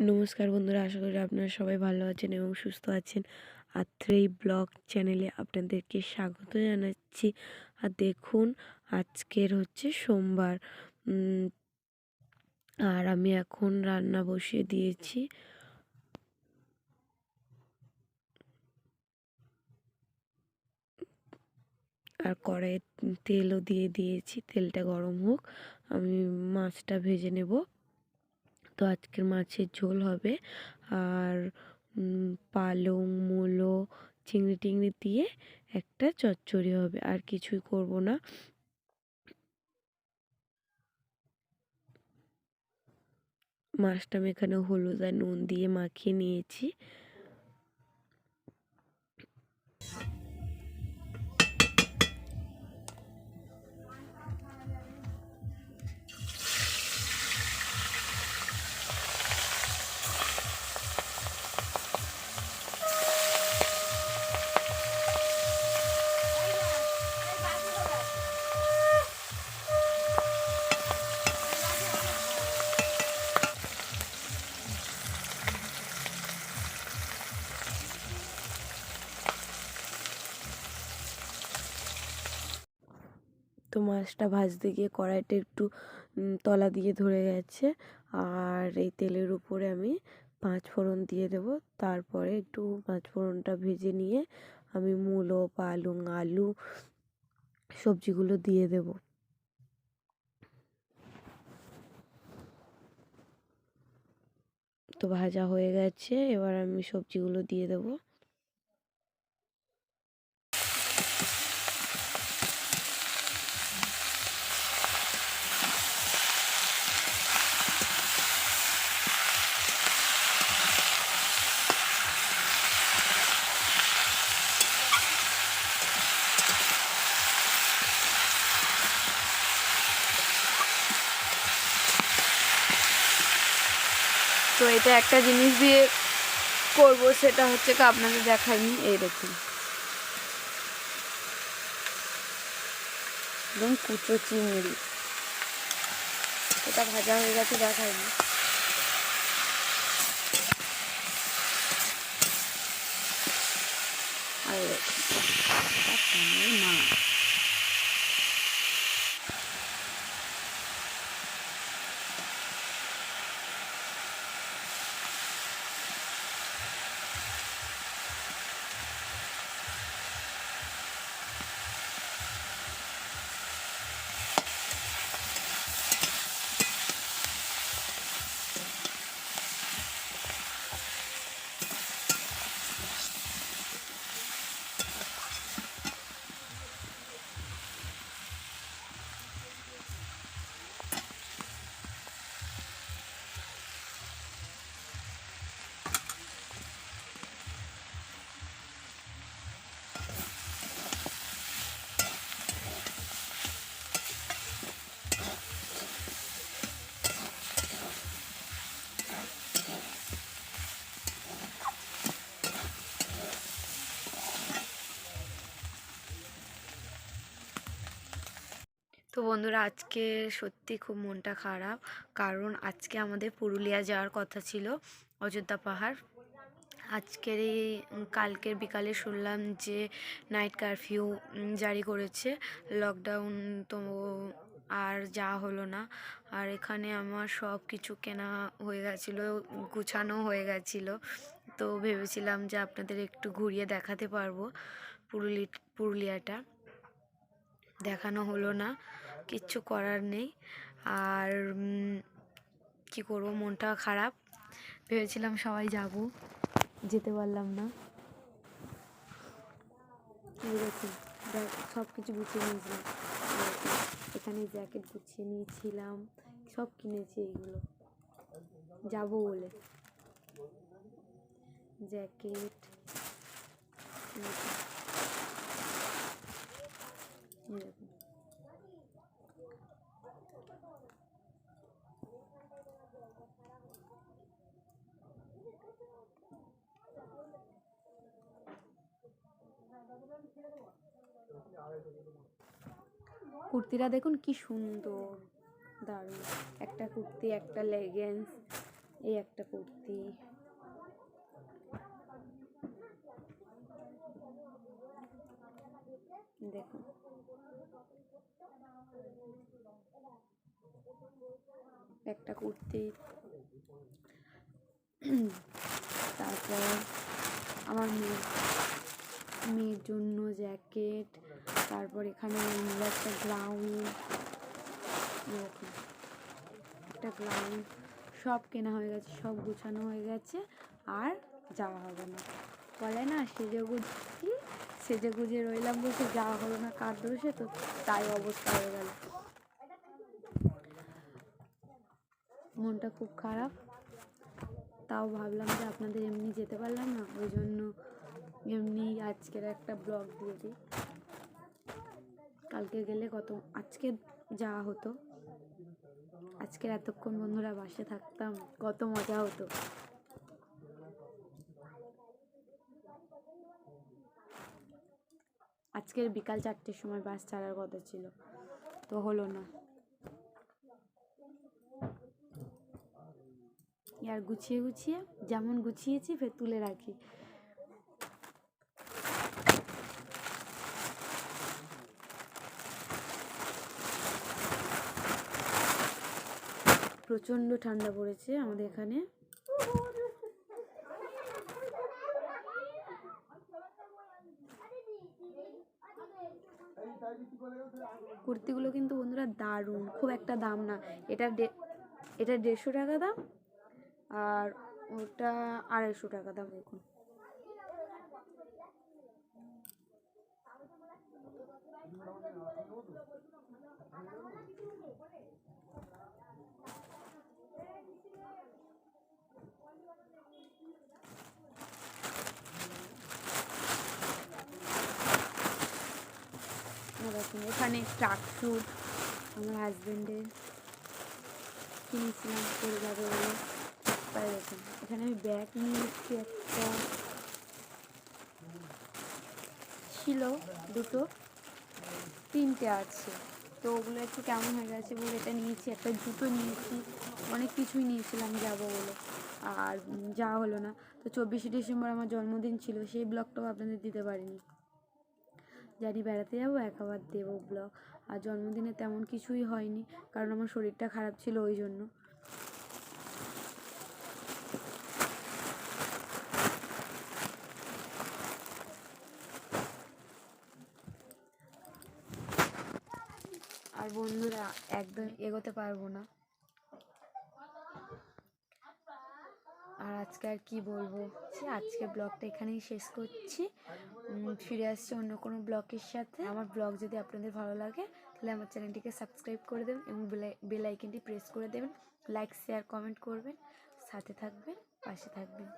নমস্কার বন্ধুরা, আশা করি আপনারা সবাই ভালো আছেন এবং সুস্থ আছেন। আত্রেই ব্লগ চ্যানেলে আপনাদেরকে স্বাগত জানাচ্ছি। আর দেখুন, আজকের হচ্ছে সোমবার। আর আমি এখন রান্না বসিয়ে দিয়েছি। আর কড়াইয়ে তেলও দিয়ে দিয়েছি, তেলটা গরম হোক। আমি মাছটা ভেজে নেব। তো আজকের মাছের ঝোল হবে। আর পালং, মূলো, চিংড়ি টিংড়ি দিয়ে একটা চচ্চড়ি হবে। আর কিছুই করব না। মাছটা আমি এখানে হলুদ আর নুন দিয়ে মাখিয়ে নিয়েছি। তো মাছটা ভাজতে গিয়ে কড়াইটা একটু তলা দিয়ে ধরে গেছে। আর এই তেলের উপরে আমি পাঁচ ফোড়ন দিয়ে দেব। তারপরে একটু পাঁচ ফোড়নটা ভেজে নিয়ে আমি মূলো, পালং, আলু সবজিগুলো দিয়ে দেব। তো ভাজা হয়ে গেছে। এবার আমি সবজিগুলো দিয়ে দেবো। এটা একটা জিনিস দিয়ে করব, সেটা হচ্ছে আপনাদের দেখাইনি, এই দেখুন। একদম কুচো চিংড়ি। এটা ভাজা হয়ে গেছে, দেখাইনি। আর মাছ তো বন্ধুরা, আজকে সত্যি খুব মনটা খারাপ। কারণ আজকে আমাদের পুরুলিয়া যাওয়ার কথা ছিল, অযোধ্যা পাহাড়। আজকের এই কালকের বিকালে শুনলাম যে নাইট কারফিউ জারি করেছে। লকডাউন তো আর যাওয়া হলো না। আর এখানে আমার সব কিছু কেনা হয়ে গেছিল, গুছানো হয়ে গেছিল। তো ভেবেছিলাম যে আপনাদের একটু ঘুরিয়ে দেখাতে পারব পুরুলি, পুরুলিয়াটা। দেখানো হলো না। কিচ্ছু করার নেই। আর কি করব? মনটা খারাপ। ভেবেছিলাম সবাই যাব। যেতে পারলাম না। সব কিছু গুছিয়ে নিয়েছিলাম। এখানে জ্যাকেট গুছিয়ে নিয়েছিলাম। সব কিনেছি এইগুলো যাব বলে। জ্যাকেট। দেখুন কুর্তিটা দেখুন কি সুন্দর দারুণ। একটা কুর্তি একটা লেগেন্স এই একটা কুর্তি। দেখুন। একটা কুর্তি। তারপর আমার মেয়ের মেয়ের জন্য জ্যাকেট। তারপর এখানে একটা গ্রাউন্ড। একটা গ্রাউন্ড। সব কেনা হয়ে গেছে, সব গুছানো হয়ে গেছে। আর যাওয়া হবে না। বলে না, সেজে গুজি, সেজে গুজে রইলাম বসে যাওয়া হলো না কার দোষে তো, তাই অবস্থা হয়ে গেল। মনটা খুব খারাপ। তাও ভাবলাম যে আপনাদের এমনি যেতে পারলাম না, ওই জন্য এমনি আজকের একটা ব্লগ দিয়ে দিই। কালকে গেলে কত, আজকে যাওয়া হতো। আজকের এতক্ষণ বন্ধুরা বাসে থাকতাম, কত মজা হতো। আজকের বিকাল চারটের সময় বাস ছাড়ার কথা ছিল, তো হলো না। আর গুছিয়ে গুছিয়ে যেমন গুছিয়েছি ফের তুলে রাখি। প্রচণ্ড ঠান্ডা পড়েছে আমাদের এখানে। কুর্তিগুলো কিন্তু বন্ধুরা দারুণ, খুব একটা দাম না। এটা এটা দেড়শো টাকা দাম আর ওটা আড়াইশো টাকা দাম দেখুন এখানে ট্রাক স্যুট আমার হাজবেন্ডের কিনেছিলাম বলে তাই দেখুন এখানে আমি ব্যাগ নিয়ে এসেছি, একটা ছিল, দুটো, তিনটে আছে। তো ওগুলো একটু কেমন হয়ে গেছে বলে এটা নিয়েছি, একটা জুতো নিয়েছি, অনেক কিছুই নিয়েছিলাম যাব বলে। আর যাওয়া হলো না। তো চব্বিশে ডিসেম্বর আমার জন্মদিন ছিল, সেই ব্লগটাও আপনাদের দিতে পারিনি। জানি বেড়াতে যাব, এক আবার দেবো ব্লগ। আর জন্মদিনে তেমন কিছুই হয়নি, কারণ আমার শরীরটা খারাপ ছিল ওই জন্য। আর বন্ধুরা একদম এগোতে পারব না। আর আজকে আর কি বলব? আজকে ব্লগটা এখানেই শেষ করছি। ফিরে আসছি অন্য কোনো ব্লগের সাথে। আমার ব্লগ যদি আপনাদের ভালো লাগে, তাহলে আমার চ্যানেলটিকে সাবস্ক্রাইব করে দেবেন এবং বেল প্রেস করে দেবেন। লাইক, শেয়ার, কমেন্ট করবেন। সাথে থাকবেন, পাশে থাকবেন।